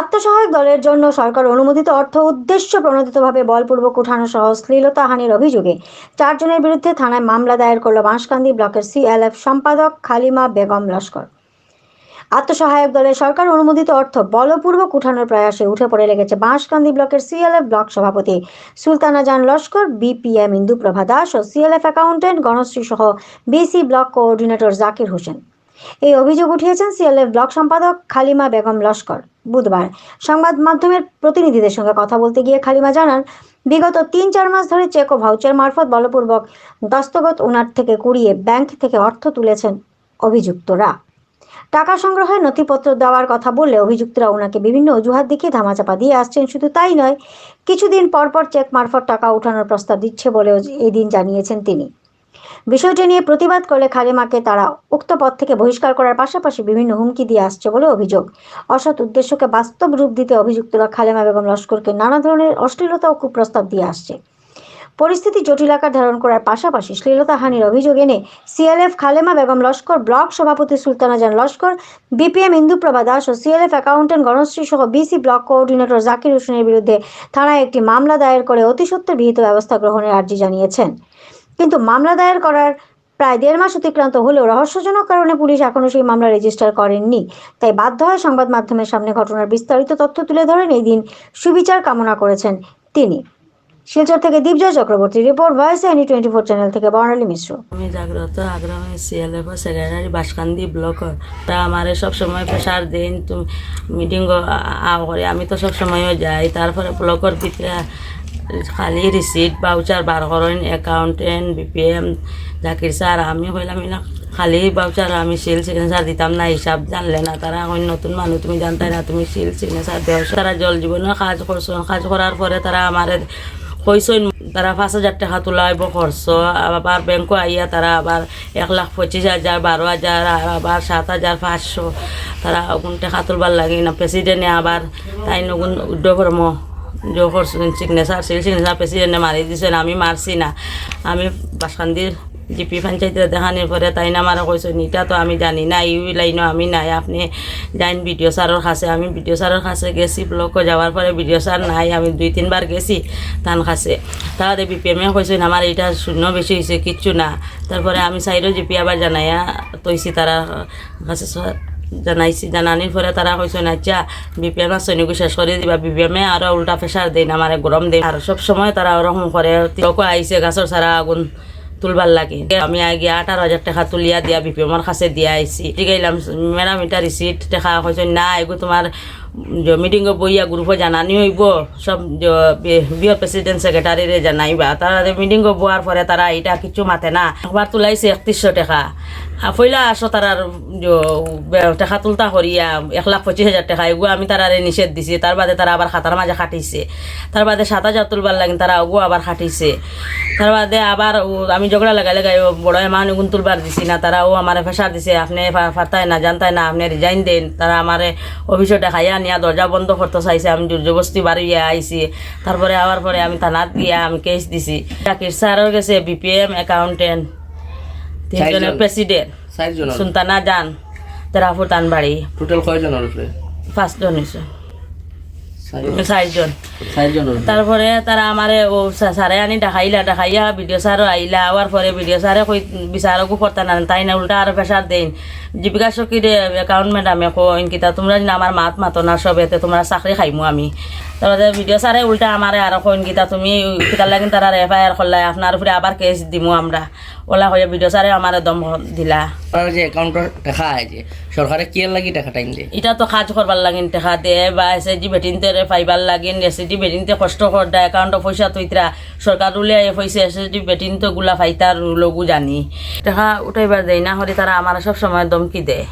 আত্মসহায়ক দলের জন্য সরকার অনুমোদিত অর্থ উদ্দেশ্য প্রণোদিতভাবে বলপূর্বক উঠানো সহ শ্লীলতাহানির অভিযোগে চারজনের বিরুদ্ধে থানায় মামলা দায়ের করল বাঁশকান্দি ব্লকের সিএলএফ সম্পাদক খালিমা বেগম লস্কর। আত্মসহায়ক দলের সরকার অনুমোদিত অর্থ বলপূর্বক উঠানোর প্রয়াসে উঠে পড়ে লেগেছে বাঁশকান্দি ব্লকের সিএলএফ ব্লক সভাপতি সুলতানা জান লস্কর, বিপিএম ইন্দুপ্রভা দাস ও সিএলএফ অ্যাকাউন্টেন্ট গণশ্রী সহ BC block coordinator Zakir Hossain. এই অভিযোগ উঠিয়েছেন সিএলএফ ব্লক সম্পাদক খালিমা বেগম লস্কর। বুধবার সংবাদ মাধ্যমের প্রতিনিধিদের সঙ্গে কথা বলতে গিয়ে খালিমা জানান, বিগত তিন চার মাস ধরে চেক ও ভাউচার মারফত বলপূর্বক দস্তগত ওনার থেকে কুড়িয়ে ব্যাংক থেকে অর্থ তুলেছেন অভিযুক্তরা। টাকা সংগ্রহের নথিপত্র দেওয়ার কথা বললে অভিযুক্তরা ওনাকে বিভিন্ন অজুহাত দেখিয়ে ধামাচাপা দিয়ে আসছেন। শুধু তাই নয়, কিছুদিন পরপর চেক মারফত টাকা উঠানোর প্রস্তাব দিচ্ছে বলেও এদিন জানিয়েছেন তিনি। বিষয়টি নিয়ে প্রতিবাদ করলে খালেমাকে তারা উক্ত পদ থেকে বহিষ্কার করার পাশাপাশি বিভিন্ন হুমকি দিয়ে আসছে বলে অভিযোগ। অসৎ উদ্দেশ্যকে বাস্তব রূপ দিতে অভিযুক্তরা খালেমা বেগম লস্করকে নানা ধরনের অশ্লীলতা ও কুপ্রস্তাব দিয়ে আসছে। পরিস্থিতি জটিল আকার ধারণ করার পাশাপাশি শ্লীলতাহানির অভিযোগ এনে সিএলএফ খালেমা বেগম লস্কর, ব্লক সভাপতি সুলতানা জান লস্কর, বিপিএম ইন্দুপ্রভা দাস ও সিএলএফ অ্যাকাউন্টেন্ট গণশ্রী সহ বিসি ব্লক কোঅর্ডিনেটর জাকির হোসেনের বিরুদ্ধে থানায় একটি মামলা দায়ের করে অতি সত্বর বিহিত ব্যবস্থা গ্রহণের আর্জি জানিয়েছেন। কিন্তু মামলা দায়ের করার প্রায় দেড় মাস অতিক্রান্ত হলেও রহস্যজনক কারণে পুলিশ এখনও সেই মামলা রেজিস্টার করেননি। তাই বাধ্য হয় সংবাদ মাধ্যমের সামনে ঘটনার বিস্তারিত তথ্য তুলে ধরেন। এই দিন সুবিচার কামনা করেছেন তিনি। শিলচর থেকে Dipjoy Chakraborty report, voice any twenty four channel থেকে বর্ণালী মিশ্র। আমি জাগ্রত, আগ্রহী সিএলএফ সেক্রেটারি বাসকান্দি ব্লকর তা আমার সব সময় প্রেশার দিন মিটিং করে। আমি তো সব সময়ও যাই। তারপরে ব্লকর ভিতরে খালি রিসিট বাউচার বার করেন অ্যাকাউন্টেন্ট বিপিএম জাকির স্যার আমি হইলাম খালি বাউচার আমি সিল সিগনেচার দিতাম না, হিসাব জানলে না তারা। এখন নতুন মানুষ তুমি জানতাই না, তুমি সিল সিগনেচার দেও তারা জল জীবনের কাজ করছ, কাজ করার পরে তারা আমার কইসইন তারা পাঁচ হাজার টাকা তোলাইব খরচ। আবার ব্যাংকও আইয়া তারা আবার এক লাখ পঁচিশ হাজার, বারো হাজার, আবার সাত হাজার, পাঁচশো। তারা ওগুন টাকা তুলবার লাগে না। প্রেসিডেন্টে আবার তাই নগুন উদ্যোগকর্ম জোহর সিগনেচার সিল সিগনেচার প্রেসিডেন্টে মারি দিছেন আমি মারছি না আমি বাসকান্দির জিপি পঞ্চায়েতে দেখানোর পরে তাই না আমার কইস নিটা তো আমি জানি না ইউ লাইনও আমি নাই আপনি যাইন বিডিও স্যারের কাছে আমি বিডিও স্যারের কাছে গেছি ব্লক যাওয়ার পরে বিডিও স্যার নাই আমি দুই তিনবার গেছি তার কাছে তাহলে বিপিএমে কইছেন আমার এটা শূন্য বেশি হয়েছে কিচ্ছু না তারপরে আমি সাইডও জিপি আবার জানাইয়া তৈছি তারা কাছে জানাইছি জানানির পরে তারা কইছেন আচ্ছা বিপিএম শ্রেণীকে শেষ করে দিবা। বিপিএমে আরও উল্টা প্রেশার না মানে গরম দেই। আর সব সময় তারা ওরকম করে তিলকও আইছে গাছর সারা আগুন তুলবার লাগে। আমি আগে আঠারো হাজার টাকা তুলিয়া দিয়া বিপিএমর কাছে দিয়া আইছি ঠিক আইলাম ম্যাডাম এটা রিসিট টাকা কইছে না এগো তোমার মিটিং বইয়া গ্রুপে জানানি হইব সব বিও প্রেসিডেন্ট সেক্রেটারিরে জানাইবা তারা মিটিং বোয়ার পরে তারা এটা কিছু মাতে না একবার তুলাইছে একত্রিশশো টাকা পয়লা আসো তারার টাকা তুলতা করিয়া এক লাখ পঁচিশ হাজার টাকা এগুলো আমি তারারে নিষেধ দিছি তার বাদে তারা আবার খাতার মাঝে খাটিছে তার বাদে সাত হাজার তুলবার লাগিন তারা ওগু আবার খাটিছে তার বাদে আবার আমি ঝগড়া লাগাই লাগাই বড় এমান এগুন তুলবার দিছি না তারা ও আমার প্রেশার দিছে আপনি ফারতায় না জানতায় না আপনি রিজাইন দেন তারা আমারে অফিসে দেখাইয়া নিয়া দরজা বন্ধ করতে চাইছে আমি জোরজবস্তি বাড়িয়ে আইছি। তারপরে আবার পরে আমি থানাত গিয়া আমি কেস দিছি। জাকির স্যারও গেছে বিপিএম অ্যাকাউন্টেন্ট তিনজনের প্রেসিডেন্ট সুলতানা জান তেরাফুর তানবাড়ি টোটাল কয়জন পাঁচজন হয়েছে চারজন। তারপরে তারা আমারে ও সা- স্যারে আনি দেখাইলা দেখাইয়া ভিডিও স্যারও আইলা আওয়ার পরে ভিডিও স্যারে কই বিচারকও করতে না তাই না উল্টা আরও প্রেশার দেন। জীবিকা সখীর অ্যাকাউন্ট ম্যাডামে কইন কিতা তোমরা আমার মাত মাতো না সবেতে তোমরা চাকরি খাইমু আমি। তারপরে ভিডিও স্যারে উল্টা আমারে আরও কইন কিতা তুমি কিতার লাগিন তারা এফআইআর করলাই আপনার উপরে আবার কেস দিমু আমরা। ওলা হয়ে ভিডিও স্যারে আমার দম দিলা। আপনার যে অ্যাকাউন্টর টাকা আছে সরকারে কি লাগি টাকা টাইম দেয়? এটা তো কাজ করবার লাগিন টেকা দে বা এস জি বেটিনতে পাইবার লাগিন এস জি বেটিনতে কষ্ট করদা একাউন্ট পয়সা তৈতরা সরকার উলে পয়সা এস জি বেটিন তো গুলা ফাইতার লগু জানি। টাকা উঠাইবার দেয় না হলে তারা আমার সব সময় দমকি দেয়